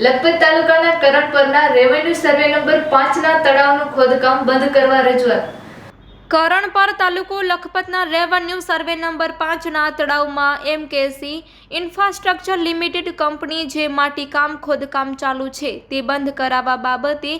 લખપત તાલુકાના કરણપરના revenue survey number પાંચના તળાવનું ખોદકામ બંધ કરવા રજૂઆત. કરણપર તાલુકો લખપતના રેવન્યુ સર્વે નંબર પાંચના તળાવમાં એમકેસી ઇન્ફ્રાસ્ટ્રક્ચર લિમિટેડ કંપની જે માટીકામ, ખોદકામ ચાલુ છે તે બંધ કરાવવા બાબતે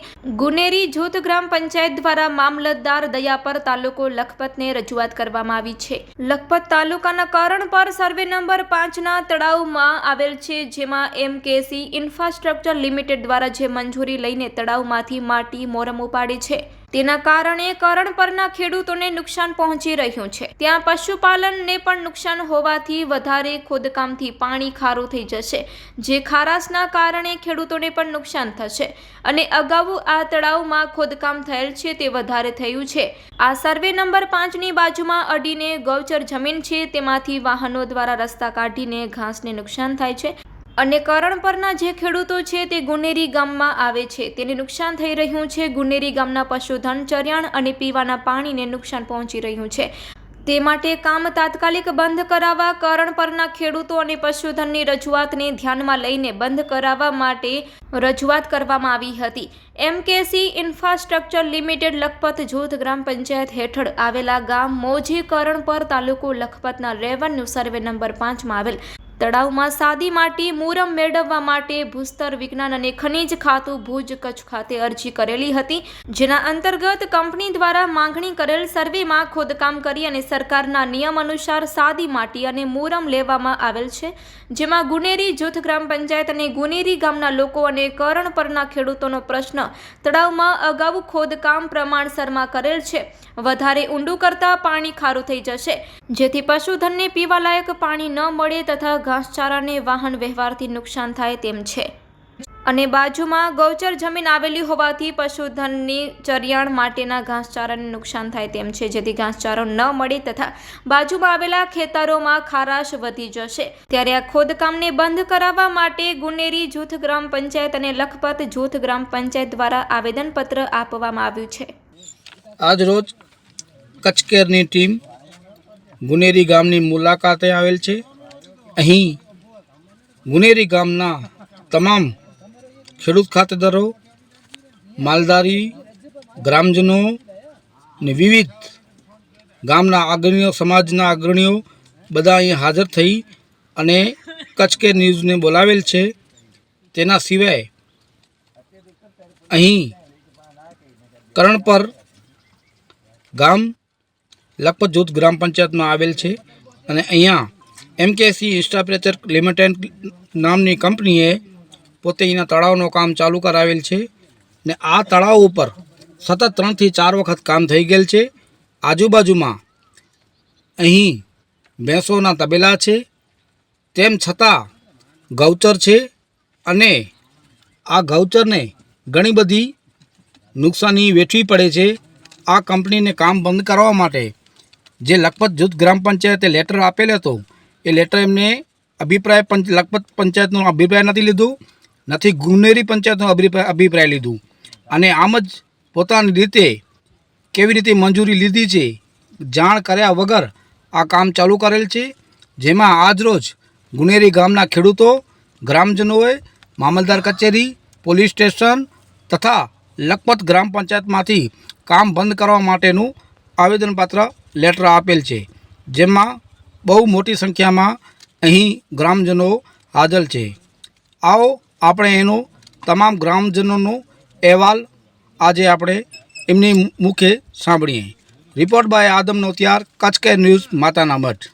ગુનેરી જૂથ ગ્રામ પંચાયત દ્વારા મામલતદાર દયાપર તાલુકો લખપતને રજૂઆત કરવામાં આવી છે. લખપત તાલુકાના કરણપર સર્વે નંબર પાંચના તળાવમાં આવેલ છે જેમાં એમકેસી ઇન્ફ્રાસ્ટ્રક્ચર લિમિટેડ દ્વારા જે મંજૂરી લઈને તળાવમાંથી માટી મોરમ ઉપાડી છે. તેના કારણે કરણ પરના ખેડૂતોને નુકસાન પહોંચી રહ્યું છે. ત્યાં પશુપાલનને પણ નુકસાન હોવાથી વધારે ખોદકામથી પાણી ખારું થઈ જશે, જે ખારાશના કારણે ખેડૂતોને પણ નુકસાન થશે અને અગાઉ આ તળાવમાં ખોદકામ થયેલ છે તે વધારે થયું છે. આ સર્વે નંબર પાંચની બાજુમાં અડીને ગૌચર જમીન છે, તેમાંથી વાહનો દ્વારા રસ્તા કાઢીને ઘાસને નુકસાન થાય છે. અને કરણ પરના જે ખેડૂતો છે તે ગુનેરી ગામમાં આવે છે. તેને નુકસાન થઈ રહ્યું છે. ગુનેરી ગામના પશુધન ચરિયાણ અને પીવાના પાણીને નુકસાન પહોંચી રહ્યું છે. તે માટે કામ તાત્કાલિક બંધ કરાવવા, કરણ પરના ખેડૂતો અને પશુધનની રજૂઆતને ધ્યાનમાં લઈને બંધ કરાવવા માટે રજૂઆત કરવામાં આવી હતી. એમકેસી ઇન્ફ્રાસ્ટ્રક્ચર લિમિટેડ લખપત જૂથ ગ્રામ પંચાયત હેઠળ આવેલા ગામ મોજી કરણપર તાલુકો લખપતના રેવન્યુ સર્વે નંબર પાંચમાં આવેલ તળાવમાં સાદી માટી મુરમ મેળવવા માટે ભૂસ્તર વિજ્ઞાન અને ખનિજ ખાતું ભુજ કચ્છ ખાતે અરજી કરેલી હતી, જેના અંતર્ગત કંપની દ્વારા માંગણી કરેલ સર્વેમાં ખોદકામ કરી અને સરકારના નિયમ અનુસાર સાદી માટી અને મુરમ લેવામાં આવેલ છે, જેમાં ગુનેરી, જૂથ, ગ્રામ પંચાયત અને ગુનેરી ગામના લોકો અને કરણ પરના ખેડૂતોનો પ્રશ્ન તળાવમાં અગાઉ ખોદકામ પ્રમાણસરમાં કરેલ છે. વધારે ઊંડું કરતા પાણી ખારું થઈ જશે, જેથી પશુધનને પીવાલાયક પાણી ન મળે તથા ઘાસચારાને વાહન વ્યવહારથી નુકસાન થાય તેમ છે. અને બાજુમાં ગૌચર જમીન આવેલી હોવાથી પશુધનની ચરિયાણ માટેના ઘાસચારાને નુકસાન થાય તેમ છે. જેથી ઘાસચારો ન મળે તથા બાજુમાં આવેલા ખેતરોમાં ખારાશ વધી જશે. ત્યારે આ ખોદકામને બંધ કરાવવા માટે ગુનેરી જૂથ ગ્રામ પંચાયત અને લખપત જૂથ ગ્રામ પંચાયત દ્વારા આવેદનપત્ર આપવામાં આવ્યું છે. આજ રોજ કચકેરની ટીમ ગુનેરી ગામની મુલાકાતે આવેલ છે. અહીં ગુનેરી ગામના તમામ ખેડૂત ખાતેદારો માલદારી ગ્રામજનો ને વિવિધ ગામના અગ્રણીઓ, સમાજના અગ્રણીઓ બધા અહીં હાજર થઈ અને કચ્છ કે ન્યૂઝને બોલાવેલ છે. તેના સિવાય અહીં કરણ પર ગામ લખપત જૂથ ગ્રામ પંચાયતમાં આવેલ છે અને અહીંયા એમકેસી ઇન્સ્ટાપ્રેચર લિમિટેડ નામની કંપનીએ પોતે અહીંના તળાવનું કામ ચાલુ કરાવેલ છે ને આ તળાવ ઉપર સતત ત્રણથી ચાર વખત કામ થઈ ગયેલ છે. આજુબાજુમાં અહીં ભેંસોના તબેલા છે, તેમ છતાં ગૌચર છે અને આ ગૌચરને ઘણી બધી નુકસાની વેઠવી પડે છે. આ કંપનીને કામ બંધ કરવા માટે જે લખપત જૂથ ગ્રામ પંચાયતે લેટર આપેલ હતો એ લેટર એમને અભિપ્રાય પંચ, લખપત પંચાયતનો અભિપ્રાય નથી લીધું, નથી ગુનેરી પંચાયતનો અભિપ્રાય અભિપ્રાય લીધું. અને આમ જ પોતાની રીતે કેવી રીતે મંજૂરી લીધી છે, જાણ કર્યા વગર આ કામ ચાલુ કરેલ છે, જેમાં આજરોજ ગુનેરી ગામના ખેડૂતો, ગ્રામજનોએ મામલદાર કચેરી, પોલીસ સ્ટેશન તથા લખપત ગ્રામ પંચાયતમાંથી કામ બંધ કરવા માટેનું આવેદનપાત્ર લેટર આપેલ છે. જેમાં બહુ મોટી સંખ્યામાં અહીં ગ્રામજનો હાજર છે. આવો આપણે એનો તમામ ગ્રામજનોનો અહેવાલ આજે આપણે એમની મુખે સાંભળીએ. રિપોર્ટ બાય આદમ નોતિયાર કચ્છ કે ન્યૂઝ માતાના મઠ.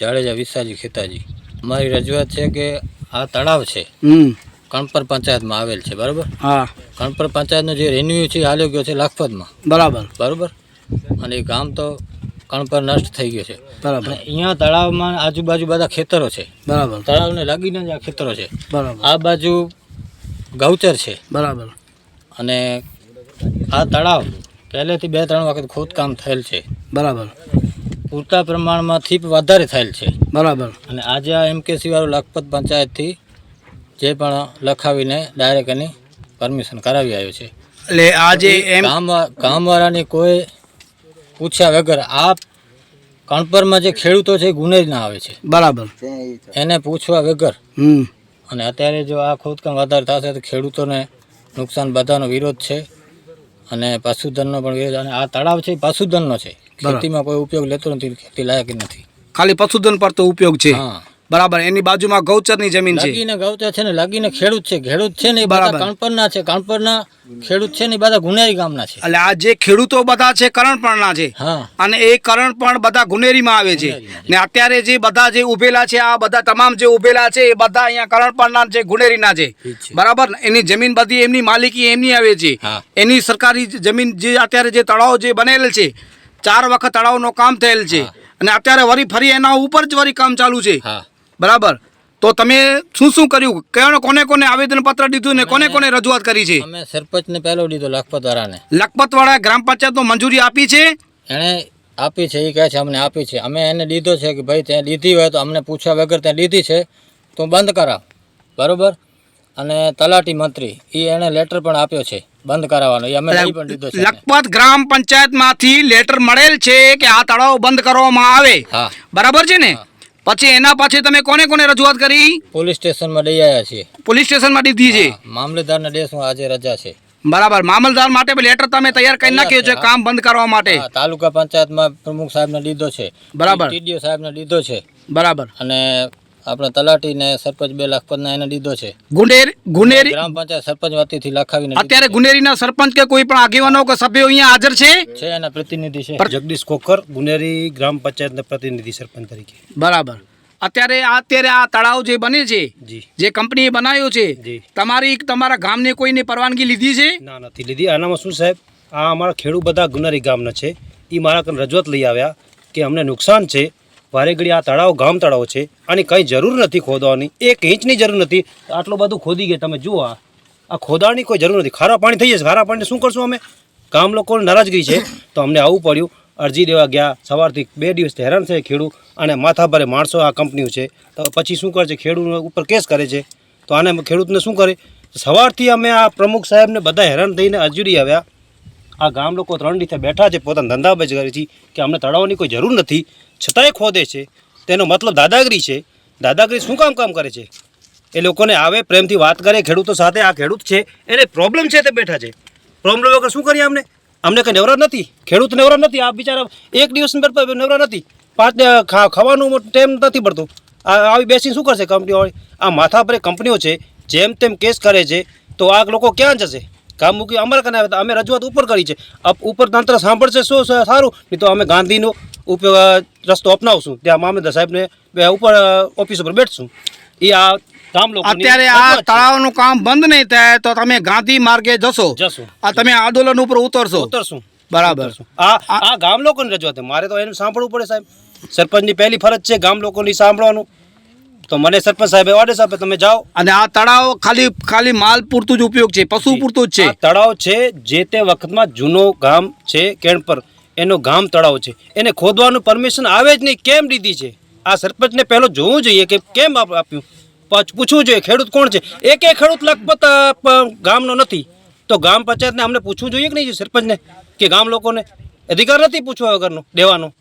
જાડેજા વિસાજી ખેતાજી. અમારી રજૂઆત છે કે આ તળાવ છે હમ. કણપર પંચાયતમાં આવેલ છે બરાબર? હા. કણપર પંચાયતનો જે રેન્યુ છે હાલ્યો ગયો છે લાખપતમાં. બરાબર. બરાબર? અને ગામ તો કણપર નષ્ટ થઈ ગયો છે. બરાબર. અહીંયા તળાવમાં આજુબાજુ બધા ખેતરો છે. બરાબર. તળાવને લાગીને જ આ ખેતરો છે. બરાબર. આ બાજુ ગૌચર છે. બરાબર. અને આ તળાવ પહેલેથી બે ત્રણ વખત ખોદકામ થયેલ છે. બરાબર. પૂરતા પ્રમાણમાં થીપ વધારે થયેલ છે. બરાબર. અને આજે આ એમકેસી વાળું લખપત પંચાયતથી જે પણ લખાવીને ડાયરેક્ટ એની પરમિશન કરાવી આવ્યો છે. એટલે આજે એમ ગામ ગામવાળાની કોઈ પૂછ્યા વગર આ કણપરમાં જે ખેડૂતો છે એ ગુનેજ ના આવે છે. બરાબર. એને પૂછવા વગર હમ. અને અત્યારે જો આ ખોદકામ વધારે થશે તો ખેડૂતોને નુકસાન બધાનો વિરોધ છે અને પશુધનનો પણ વિરોધ અને આ તળાવ છે એ પશુધનનો છે. ખેતીમાં કોઈ ઉપયોગ લેતો નથી ખેતી લાયક નથી. ખાલી પશુધન પર તો ઉપયોગ છે. હા. બરાબર એની બાજુમાં ગૌચરની જમીન છે. લાગીને ગૌચર છે ને લાગીને ખેડૂત છે. ખેડૂત છે ને એ બધા. કણપરના છે. કણપરના ખેડૂત છે ને એ બધા ગુનેરી ગામના છે. એટલે આ જે ખેડૂતો બધા છે કરણપણના છે. અને એ કરણપણ બધા ગુનેરીમાં આવે છે. ને અત્યારે જે બધા જે ઉભેલા છે આ બધા તમામ જે ઉભેલા છે એ બધા અહીંયા કરણપણના છે ગુનેરીના છે. બરાબર? એની જમીન બધી એમની માલિકી એમની આવે છે. એની સરકારી જમીન જે અત્યારે જે તળાવ જે બનેલ છે ચાર વખત તળાવનો કામ થયેલ છે. અને અત્યારે વરી ફરી એના ઉપર જ વળી કામ ચાલુ છે. હા. બરાબર? તો તમે શું શું કર્યું? કોને કોને કોને આવેદન પત્ર દીધું ને કોને કોને રજૂઆત કરી છે? અમે સરપંચને પહેલો દીધો લખપત વાળાને લખપતવાળા ગ્રામ પંચાયતનો મંજૂરી આપી છે? એણે આપી છે એ કહે છે અમને આપી છે. અમે એને લીધો છે કે ભાઈ ત્યાં લીધી હોય તો અમને પૂછ્યા વગર ત્યાં લીધી છે તો બંધ કરાવ. બરોબર? અને તલાટી મંત્રી એ એણે લેટર પણ આપ્યો છે બંધ કરાવવાનો. એ અમે પણ લીધો છે લખપત ગ્રામ પંચાયતમાંથી લેટર મળેલ છે કે આ તળાવ બંધ કરવામાં આવે? હા. બરાબર છે ને? પછી એના પછી તમે કોને કોને રજૂઆત કરી? પોલીસ સ્ટેશનમાં લઈ આવ્યા છીએ. પોલીસ સ્ટેશનમાં દીધી છે? હા, મામલેદારના દેશમાં આજે રજા છે. બરાબર. મામલતદાર માટે લેટર તમે તૈયાર કરી નાખ્યો છે કામ બંધ કરવા માટે. તાલુકા પંચાયતમાં પ્રમુખ સાહેબને લીધો છે. બરાબર. ટીડીઓ સાહેબને લીધો છે. બરાબર. અને આપણે તલાટી ને સરપંચ બે લખપતના એને લીધો છે. ગુનેર ગુનેરી ગ્રામ પંચાયત સરપંચ વતીથી લખાવીને અત્યારે ગુનેરીના સરપંચ કે કોઈ પણ આગેવાનો કે સભ્યો અહીંયા હાજર છે? છે એના પ્રતિનિધિ છે. જગદીશ કોકર ગુનેરી ગ્રામ પંચાયતના પ્રતિનિધિ સરપંચ તરીકે. બરાબર. અત્યારે આ અત્યારે આ તળાવ જે બને છે જે. કંપનીએ બનાવ્યો છે તમારી તમારા ગામને કોઈને પરવાનગી લીધી છે? ના નથી લીધી. આનામાં શું સાહેબ? આ અમારા ખેડૂત બધા ગુનારી ગામના છે. એ મારા રજૂઆત લઈ આવ્યા કે અમને નુકસાન છે વારે ઘડી આ તળાવ ગામ તળાવ છે આની કંઈ જરૂર નથી ખોદવાની. એક ઇંચની જરૂર નથી. આટલું બધું ખોદી ગયા. તમે જુઓ આ. આ ખોદાણની કોઈ જરૂર નથી. ખારા પાણી થઈ જશે. ખારા પાણી શું કરશું અમે? ગામ લોકોની નારાજગી છે. તો અમને આવવું પડ્યું. અરજી દેવા ગયા. સવારથી બે દિવસ હેરાન છે ખેડૂ અને માથા ભારે માણસો આ કંપનીઓ છે. તો પછી શું કરે છે ખેડૂત ઉપર કેસ કરે છે. તો આને ખેડૂતને શું કરે? સવારથી અમે આ પ્રમુખ સાહેબને બધા હેરાન થઈને અજુરી આવ્યા. આ ગામ લોકો ત્રણ રીતે બેઠા છે. પોતાના ધંધા બજ કરે છે કે અમને તળાવની કોઈ જરૂર નથી. છતાંય ખોદે છે. તેનો મતલબ દાદાગીરી છે. દાદાગીરી શું કામ કામ કરે છે? એ લોકોને આવે, પ્રેમથી વાત કરે, ખેડૂતો સાથે આ ખેડૂત છે. એને પ્રોબ્લેમ છે તે બેઠા છે. પ્રોબ્લેમ વગર શું કરીએ અમને? અમને કંઈ નવરા નથી. ખેડૂત નવરા નથી. આ બિચારા એક દિવસ નવરા નથી. પાંચ ખા- ખાવાનું ટાઈમ નથી પડતું. આ, આવી બેસીને શું કરશે કંપનીઓવાળી આ માથા પર કંપનીઓ છે. જેમ તેમ કેસ કરે છે, તો આ લોકો ક્યાં જશે? કામ મૂકી, અમારે કને, અમે રજૂઆત ઉપર કરી છે. ઉપર તંત્ર સાંભળશે, શું સારું? નહીં તો અમે ગાંધીનો ઉપયોગ રસ્તો અપનાવશું. ત્યાં મામલતદાર સાહેબને ઉપર ઓફિસ ઉપર બેઠશું. એ આ ગામ લોકો અત્યારે આ તળાવનું કામ બંધ નહીં થાય તો તમે ગાંધી માર્ગે જશો. જશો. આ તમે આંદોલન ઉપર ઉતરશો. ઉતરશું. બરાબર. આ આ ગામ લોકોની રજૂઆત મારે તો એને સાંભળવું પડે સાહેબ. સરપંચની પહેલી ફરજ છે ગામ લોકોની સાંભળવાનું. તો મને સરપંચ સાહેબ ઓર્ડર આપે તમે જાઓ. અને આ તળાવ ખાલી ખાલી માલ પૂરતું જ ઉપયોગ છે પશુ પૂરતું જ છે. તળાવ છે જે તે વખતમાં જૂનો ગામ છે કેણપર. એનો ગામ તળાવ છે. એને ખોદવાનું પરમિશન આવે જ નહીં. કેમ લીધી છે? આ સરપંચને પહેલો જોવું જોઈએ કે કેમ આપ- આપ્યું? પછી પૂછવું જોઈએ ખેડૂત કોણ છે? એક એક ખેડૂત લગભગ ગામનો નથી. તો ગામ પંચાયતને અમને પૂછવું જોઈએ કે નહીં સરપંચને? કે ગામ લોકોને અધિકાર નથી પૂછવા વગરનો દેવાનો.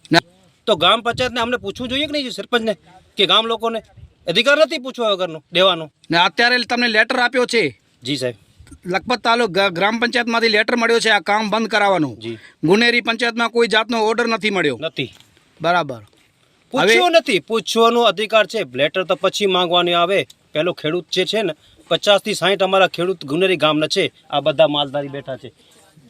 તો ગામ પંચાયતને અમને પૂછવું જોઈએ કે નહીં સરપંચને? કે ગામ લોકોને અધિકાર નથી પૂછવા વગરનો દેવાનો? ને અત્યારે તમને લેટર આપ્યો છે? જી સાહેબ. લખપત તાલુક ગ્રામ પંચાયતમાંથી લેટર મળ્યો છે આ કામ બંધ કરાવવાનું. ગુનેરી પંચાયતમાં કોઈ જાતનો ઓર્ડર નથી મળ્યો. નથી. બરાબર. પૂછ્યો નથી. પૂછવાનો અધિકાર છે. લેટર તો પછી માંગવાની આવે. પેલો ખેડૂત જે છે ને પચાસથી સાહીઠ અમારા ખેડૂત ગુનેરી ગામના છે. આ બધા માલધારી બેઠા છે.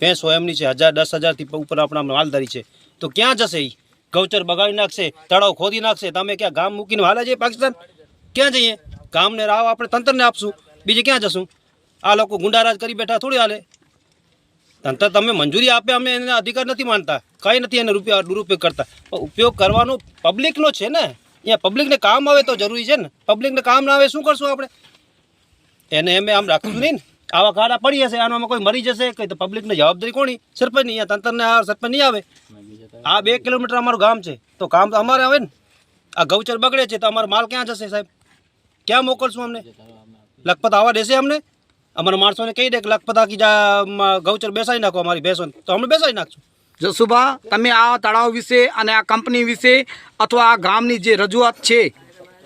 ભેંસો એમની છે. હજાર દસ હજારથી ઉપર આપણા માલધારી છે. તો ક્યાં જશે એ ગૌચર બગાડી નાખશે તળાવ ખોદી નાખશે. તમે ક્યાં ગામ મૂકીને હાલા જઈએ પાકિસ્તાન? ક્યાં જઈએ? ગામને રાવ આપણે તંત્રને આપશું. બીજે ક્યાં જશું? આ લોકો ગુંડારાજ કરી બેઠા થોડી હાલે. તંત્ર તમે મંજૂરી આપે અમે એને અધિકાર નથી માનતા. કંઈ નથી એને રૂપિયા દુરુપયોગ કરતા. ઉપયોગ કરવાનો પબ્લિકનો છે ને. અહીંયા પબ્લિકને કામ આવે તો જરૂરી છે ને. પબ્લિકને કામ ના આવે શું કરશું આપણે? એને એમ આમ રાખવું નહીં ને. આવા ગાડા પડી જશે આનામાં કોઈ મરી જશે, કંઈ તો પબ્લિકની જવાબદારી કોની? સરપંચની. અહીંયા તંત્રને આ સરપંચ નહીં આવે. આ બે કિલોમીટર અમારું ગામ છે. તો કામ તો અમારે આવે ને. આ ગૌચર બગડે છે તો અમારો માલ ક્યાં જશે સાહેબ? ક્યાં મોકલશું અમને? લખપત આવવા દેશે અમને? અમારા માણસોને કહી દે કે લખપતા કી જા ગૌચર બેસાડી નાખો અમારી ભેંસોને. તો અમે બેસાડી નાખશું જસુભા તમે આ તળાવ વિશે અને આ કંપની વિશે અથવા આ ગામની જે રજૂઆત છે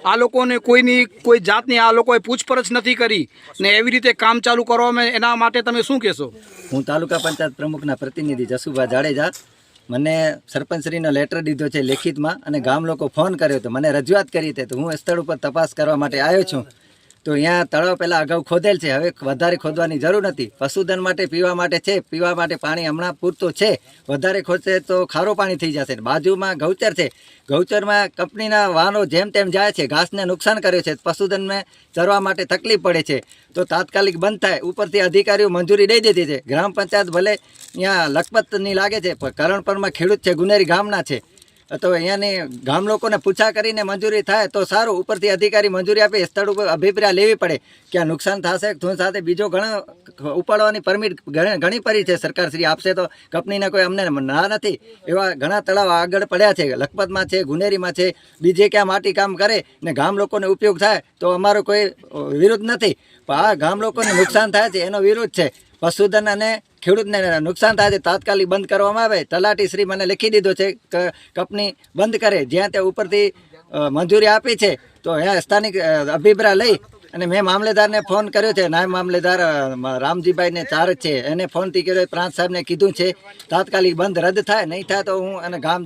આ લોકોને કોઈની કોઈ જાતની આ લોકોએ પૂછપરછ નથી કરી ને એવી રીતે કામ ચાલુ કરવામાં એના માટે તમે શું કહેશો? હું તાલુકા પંચાયત પ્રમુખના પ્રતિનિધિ જસુભા જાડેજા. મને સરપંચશ્રીનો લેટર દીધો છે લેખિતમાં અને ગામ લોકો ફોન કર્યો તો મને રજૂઆત કરી હતી તો હું સ્થળ ઉપર તપાસ કરવા માટે આવ્યો છું. તો અહીંયા તળાવ પહેલાં અગાઉ ખોદેલ છે. હવે વધારે ખોદવાની જરૂર નથી. પશુધન માટે, પીવા માટે છે. પીવા માટે પાણી હમણાં પૂરતું છે. વધારે ખોદશે તો ખારું પાણી થઈ જશે. બાજુમાં ગૌચર છે. ગૌચરમાં કંપનીના વાહનો જેમ તેમ જાય છે. ઘાસને નુકસાન કર્યું છે. પશુધનને ચરવા માટે તકલીફ પડે છે. તો તાત્કાલિક બંધ થાય. ઉપરથી અધિકારીઓ મંજૂરી દઈ દીધી છે. ગ્રામ પંચાયત ભલે અહીંયા લખપતની લાગે છે, પણ કરણપરમાં ખેડૂત છે. ગુનેરી ગામના છે. તો અહીંયાની ગામ લોકોને પૂછા કરીને મંજૂરી થાય તો સારું. ઉપરથી અધિકારી મંજૂરી આપે સ્થળ ઉપર અભિપ્રાય લેવી પડે કે નુકસાન થશે ધૂન સાથે બીજો ઘણો ઉપાડવાની પરમિટ ઘણી પડી છે. સરકાર શ્રી આપશે તો કંપનીને કોઈ અમને ના નથી. એવા ઘણા તળાવ આગળ પડ્યા છે. લખપતમાં છે, ગુનેરીમાં છે. બીજે ક્યાં માટી કામ કરે ને ગામ લોકોને ઉપયોગ થાય તો અમારો કોઈ વિરોધ નથી. પણ આ ગામ લોકોને નુકસાન થાય છે, એનો વિરોધ છે. પશુધન અને ખેડૂતને નુકસાન થાય છે તાત્કાલિક બંધ કરવામાં આવે. તલાટી શ્રી મને લખી દીધો છે કંપની બંધ કરે, જ્યાં ત્યાં ઉપરથી મંજૂરી આપી છે, તો અહીંયા સ્થાનિક અભિપ્રા લઈ અને મેં મામલેદારને ફોન કર્યો છે. નાયબ મામલેદાર રામજીભાઈને ચાર જ છે. એને ફોનથી કર્યો પ્રાંત સાહેબને કીધું છે, તાત્કાલિક બંધ રદ થાય, નહીં થાય તો હું અને ગામ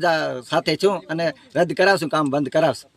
સાથે છું અને રદ કરાવશું, કામ બંધ કરાવશું.